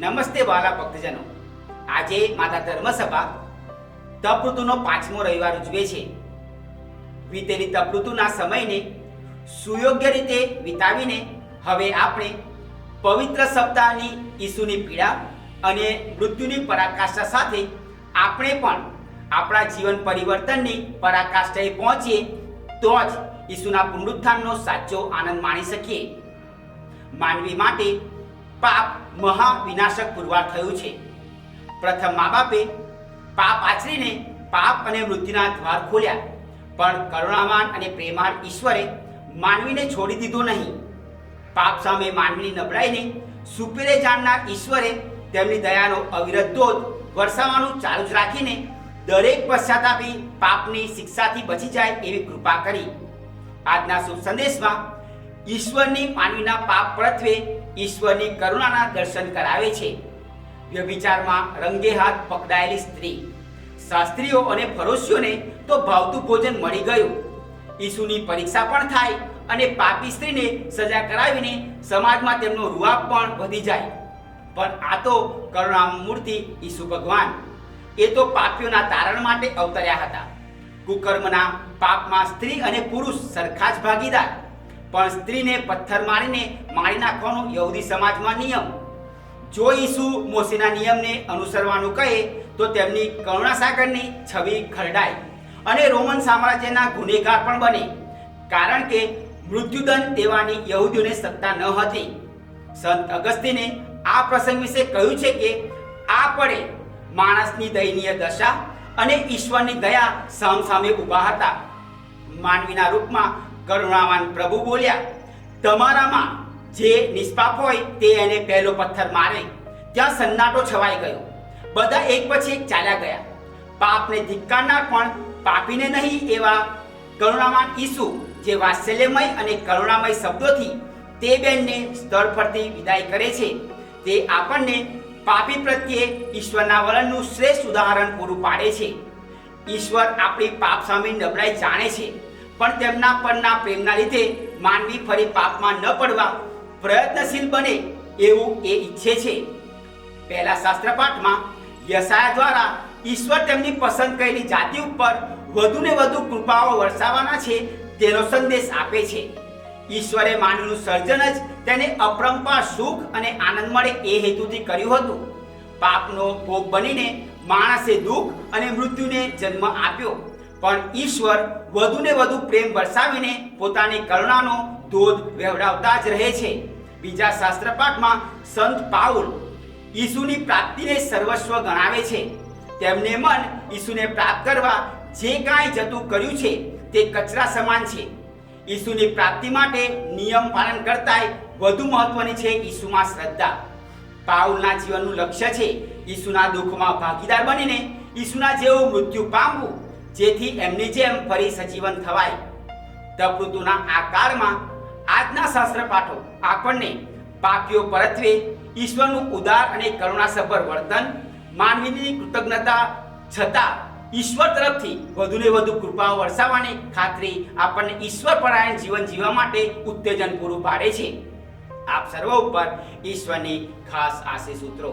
નમસ્તે વાલા ભક્તજનો. આજે માતા ધર્મસભા તપ ઋતુનો પાંચમો રવિવાર ઉજવે છે. વીતેલી તપ ઋતુના સમયને સુયોગ્ય રીતે વિતાવીને હવે આપણે પવિત્ર સપ્તાહની ઈસુની પીડા અને મૃત્યુની પરાકાષ્ઠા સાથે આપણે પણ આપણા જીવન પરિવર્તનની પરાકાષ્ઠાએ પહોંચીએ તો જ ઈસુના પુનરુત્થાનનો સાચો આનંદ માણી શકીએ. માનવી માટે પાપ મહા વિનાશક પુરવાર થયું છે. પ્રથમ મા બાપે પાપ આચરીને પાપ અને મૃત્યુના દ્વાર ખોલ્યા. પણ કરુણાવાન અને પ્રેમાળ ઈશ્વરે માનવીને છોડી દીધો નહીં. પાપ સામે માનવીની નબળાઈને સુપેરે જાણનાર ઈશ્વરે તેમની દયાનો અવિરત ધોધ વરસાવવાનું ચાલુ જ રાખીને દરેક પશ્ચાતાપી પાપની શિક્ષાથી બચી જાય એવી કૃપા કરી. આજના શુભ સંદેશમાં ઈશ્વરની માનવીના પાપ પ્રત્યે ઈશ્વરની કરુણાના દર્શન કરાવે છે. વ્યભિચારમાં રંગે હાથ પકડાયેલી સ્ત્રી. શાસ્ત્રીઓ અને ફરોશીઓને તો ભાવતું ભોજન મળી ગયું. ઈસુની પરીક્ષા પણ થાય અને પાપી સ્ત્રીને સજા કરાવીને સમાજમાં તેમનો રૂઆબ પણ વધી જાય. પણ આ તો કરુણામૂર્તિ ઈસુ ભગવાન. એ તો પાપીઓના તારણ માટે અવતર્યા હતા. કુકર્મના પાપમાં સ્ત્રી અને પુરુષ સરખા જ ભાગીદાર. પણ સ્ત્રીને પથ્થર મારીને મારી નાખવાનો યહૂદી સમાજમાં નિયમ. જો ઈસુ મોસીના નિયમને અનુસરવાનું કહે, તો તેમની કરુણાસાગરની છબી ખરડાય અને રોમન સામ્રાજ્યના ગુનેગાર પણ બને. કારણ કે મૃત્યુદંડ દેવાની યહૂદીઓને સત્તા ન હતી. સંત અગસ્તીને આ પ્રસંગ વિશે કહ્યું છે કે, આ પડે માણસની દયનીય દશા અને ઈશ્વરની દયા સામસામે ઊભા હતા. માનવીના રૂપમાં કરુણાવાન પ્રભુ બોલ્યા, તમારામાં જે નિષ્પાપ હોય તે એને પહેલો પથ્થર મારે. ત્યાં સન્નાટો છવાઈ ગયો. બધા એક પછી એક ચાલ્યા ગયા. પાપને ધિક્કારનાર પણ પાપીને નહીં એવા કરુણાવાન ઈસુ, જે વાત્સલ્યમય અને કરુણામય શબ્દોથી તે બેનને સ્થળ પરથી વિદાય કરે છે, તે આપણને પાપી પ્રત્યે ઈશ્વરના વલણનું શ્રેષ્ઠ ઉદાહરણ પૂરું પાડે છે. ઈશ્વર આપણી પાપ સામે નબળાઈ જાણે છે. પણ તેમના પરના પ્રેમના લીધે માનવી ફરી પાપમાં ન પડવા પ્રયત્નશીલ બને એવું એ ઈચ્છે છે. પહેલા શાસ્ત્રપાઠમાં યશાયા દ્વારા ઈશ્વર તેમની પસંદ કરેલી જાતિ ઉપર વધુને વધુ કૃપાઓ વરસાવવાના છે તેનો સંદેશ આપે છે. ઈશ્વરે માનવીનું સર્જન જ તેને અપરંપાર, સુખ અને આનંદ મળે એ હેતુથી કર્યું હતું. પાપનો ભોગ બનીને માણસે દુઃખ અને મૃત્યુને જન્મ આપ્યો. પણ ઈશ્વર વધુને વધુ પ્રેમ વરસાવીને પોતાની કરુણાનો ધોધ વહેવડાવતા જ રહે છે. બીજા શાસ્ત્રપાઠમાં સંત પાઉલ ઈસુની પ્રાપ્તિને સર્વસ્વ ગણાવે છે. તેમને મન ઈસુને પ્રાપ્ત કરવા જે કાંઈ જતું કર્યું છે તે કચરા સમાન છે. ઈસુની પ્રાપ્તિ માટે નિયમ પાલન કરતાંય વધુ મહત્વની છે ઈસુમાં શ્રદ્ધા. પાઉલના જીવનનું લક્ષ્ય છે ઈસુના દુઃખમાં ભાગીદાર બનીને ઈસુના જેવું મૃત્યુ પામવું. જેથી એમની જેમ ફરી સજીવન થવાય. તપૃતુના આ કાળમાં આજના શાસ્ત્ર પાઠો આપણને પાપીઓ પરત્વે ઈશ્વરનું ઉદાર અને કરુણાસભર વર્તન, માનવીની કૃતજ્ઞતા છતાં ઈશ્વર તરફથી વધુને વધુ કૃપાઓ વરસાવવાની ખાતરી આપણને ઈશ્વર પરાયણ જીવન જીવવા માટે ઉત્તેજન પૂરું પાડે છે. આપ સર્વ ઉપર ઈશ્વરની ખાસ આશીષ સૂત્રો